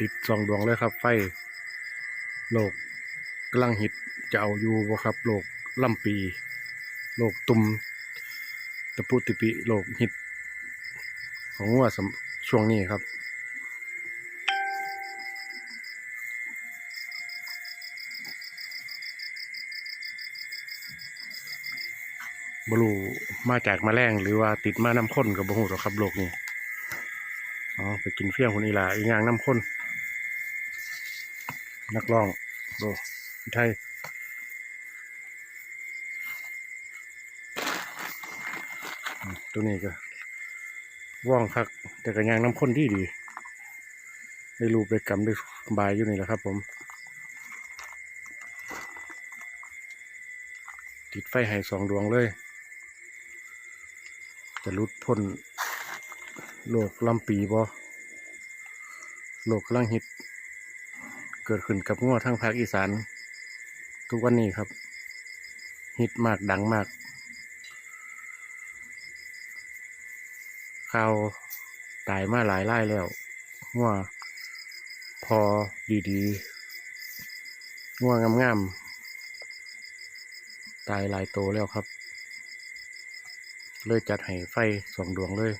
ติดสองดวงเลยครับ ไฟโลกกำลังฮิตจะเอาอยู่บ่ครับโลกล่ำปี โลกตุมตะปุติปิโลกฮิต ของงัวสำช่วงนี้ครับบรูมาจากแมลงหรือว่าติดมาน้ำข้นกับบหูหรอครับโลกนี้อ๋อไปกินเฟี้ยงคนอีหลาอีงางน้ำข้น นักร้องโดไทยตัวนี้ก็ว่องคัก แต่ก็ยางน้ำข้นที่ดีได้รูปได้กำได้บายอยู่นี่แหละครับ ผม ติดไฟให้สองดวงเลย จะรุดพ้นโลกลำปีบ่โลกกำลังฮิต เกิดขึ้นกับงัวทั้งภาคอีสาน ทุกวันนี้ครับ ฮิตมากดังมาก ข่าวตายมาหลายไล่แล้วงัวพอดีๆงัวงามๆ ตายหลายโตวแล้วครับ เลยจัดให้ไฟสองดวงเลย